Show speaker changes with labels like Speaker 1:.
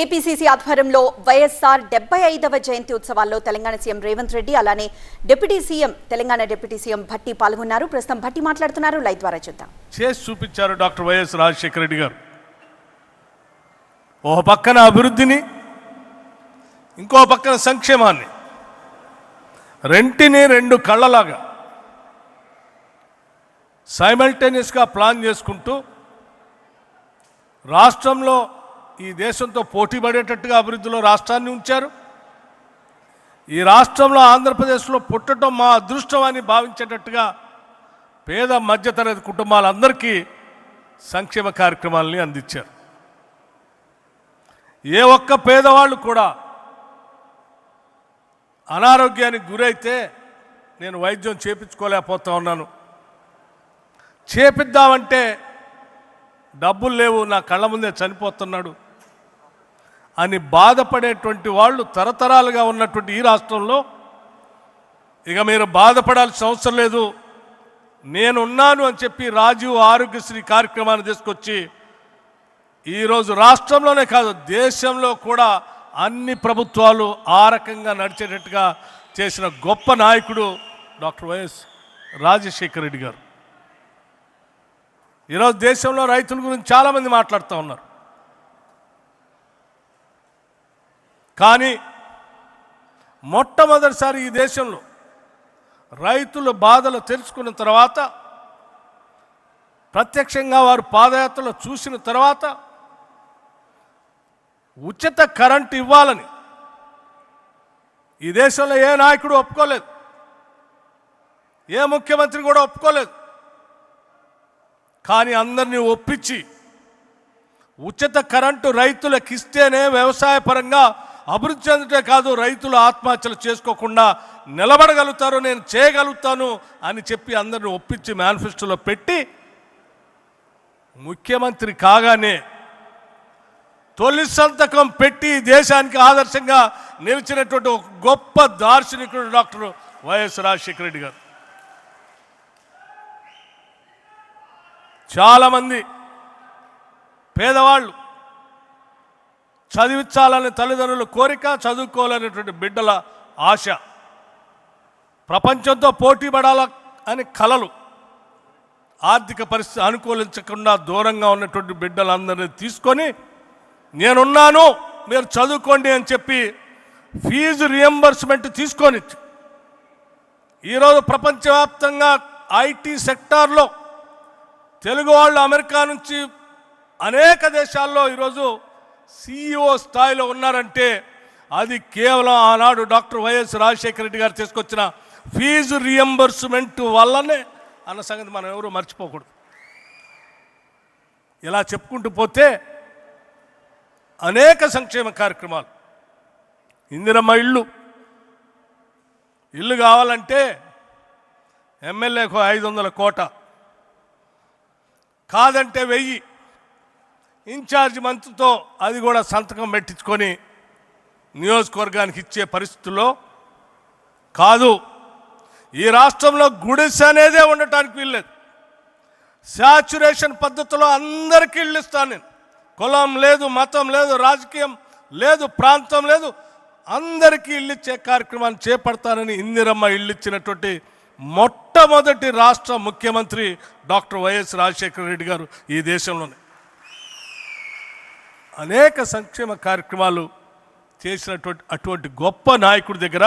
Speaker 1: APCC ఆధ్వర్యంలో వైఎస్ఆర్ డెబ్బై ఐదవ జయంతి ఉత్సవాల్లో తెలంగాణ సీఎం రేవంత్ రెడ్డి అలానే deputy CM Telangana deputy CM Bhatti పాల్గొన్నారు. ప్రస్తుతం భట్టి మాట్లాడుతున్నారు. లైవ్ ద్వారా చూద్దాం.
Speaker 2: చేసి చూపించారు డాక్టర్ వైఎస్ రాజశేఖర రెడ్డి గారు. ఒక పక్కన అభివృద్ధిని ఇంకో పక్కన సంక్షేమాన్ని. రెంటిని రెండు కళ్ళలాగా సైమల్టేనియస్గా ప్లాన్ చేసుకుంటూ రాష్ట్రంలో ఈ దేశంతో పోటీ పడేటట్టుగా అభివృద్ధిలో రాష్ట్రాన్ని ఉంచారు. ఈ రాష్ట్రంలో ఆంధ్రప్రదేశ్లో పుట్టడం మా అదృష్టం అని భావించేటట్టుగా పేద మధ్యతరగతి కుటుంబాలందరికీ సంక్షేమ కార్యక్రమాలని అందించారు. ఏ ఒక్క పేదవాళ్ళు కూడా అనారోగ్యానికి గురైతే నేను వైద్యం చేపించుకోలేకపోతా ఉన్నాను. చేపిద్దామంటే డబ్బులు లేవు నా కళ్ళ ముందే చనిపోతున్నాడు. అని బాధపడేటువంటి వాళ్ళు తరతరాలుగా ఉన్నటువంటి ఈ రాష్ట్రంలో ఇక మీరు బాధపడాల్సిన అవసరం లేదు. నేనున్నాను అని చెప్పి రాజీవ్ ఆరోగ్యశ్రీ కార్యక్రమాన్ని తీసుకొచ్చి ఈరోజు రాష్ట్రంలోనే కాదు దేశంలో కూడా అన్ని ప్రభుత్వాలు ఆ రకంగా నడిచేటట్టుగా చేసిన గొప్ప నాయకుడు డాక్టర్ వైఎస్ రాజశేఖర రెడ్డి గారు. ఈరోజు దేశంలో రైతుల గురించి చాలామంది మాట్లాడుతూ ఉన్నారు. కానీ మొట్టమొదటిసారి ఈ దేశంలో రైతుల బాధలు తెలుసుకున్న తర్వాత ప్రత్యక్షంగా వారు పాదయాత్రలో చూసిన తర్వాత ఉచిత కరెంట్ ఇవ్వాలని ఈ దేశంలో ఏ నాయకుడు ఒప్పుకోలేదు ఏ ముఖ్యమంత్రి కూడా ఒప్పుకోలేదు. కానీ అందరినీ ఒప్పించి ఉచిత కరెంటు రైతులకు ఇస్తేనే వ్యవసాయ పరంగా అభివృద్ధి చెందటే కాదు రైతులు ఆత్మహత్యలు చేసుకోకుండా నిలబడగలుగుతారు నేను చేయగలుగుతాను అని చెప్పి అందరిని ఒప్పించి మేనిఫెస్టోలో పెట్టి ముఖ్యమంత్రి కాగానే తొలి సంతకం పెట్టి దేశానికి ఆదర్శంగా నిలిచినటువంటి ఒక గొప్ప దార్శనికుడు డాక్టర్ వైఎస్ రాజశేఖర రెడ్డి గారు. చాలామంది పేదవాళ్ళు చదివించాలనే తల్లిదండ్రుల కోరిక చదువుకోవాలనేటువంటి బిడ్డల ఆశ. ప్రపంచంతో పోటీ పడాల అని కలలు. ఆర్థిక పరిస్థితి అనుకూలించకుండా దూరంగా ఉన్నటువంటి బిడ్డలందరినీ తీసుకొని నేనున్నాను మీరు చదువుకోండి అని చెప్పి ఫీజు రియంబర్స్మెంట్ తీసుకొని ఈరోజు ప్రపంచవ్యాప్తంగా ఐటీ సెక్టార్లో తెలుగు వాళ్ళు అమెరికా నుంచి అనేక దేశాల్లో ఈరోజు సిఇఓ స్థాయిలో ఉన్నారంటే అది కేవలం ఆనాడు డాక్టర్ వైఎస్ రాజశేఖర రెడ్డి గారు తీసుకొచ్చిన ఫీజు రియంబర్స్మెంట్ వల్లనే అన్న సంగతి మనం ఎవరు మర్చిపోకూడదు. ఇలా చెప్పుకుంటూ పోతే అనేక సంక్షేమ కార్యక్రమాలు. ఇందిరమ్మ ఇల్లు ఇల్లు కావాలంటే ఎమ్మెల్యేకు ఐదు వందల కోట. కాదంటే వెయ్యి. ఇన్ఛార్జ్ మంత్రితో అది కూడా సంతకం పెట్టించుకొని నియోజకవర్గానికి ఇచ్చే పరిస్థితుల్లో కాదు. ఈ రాష్ట్రంలో గుడిసె అనేదే ఉండటానికి వీల్లేదు. శాచురేషన్ పద్ధతిలో అందరికీ ఇల్లు ఇస్తాను నేను. కులం లేదు మతం లేదు రాజకీయం లేదు ప్రాంతం లేదు. అందరికీ ఇల్లు ఇచ్చే కార్యక్రమాన్ని చేపడతానని ఇందిరమ్మ ఇల్లు ఇచ్చినటువంటి మొట్టమొదటి రాష్ట్ర ముఖ్యమంత్రి డాక్టర్ వైఎస్ రాజశేఖర రెడ్డి గారు ఈ దేశంలోనే. అనేక సంక్షేమ కార్యక్రమాలు చేసినటువంటి అటువంటి గొప్ప నాయకుడి దగ్గర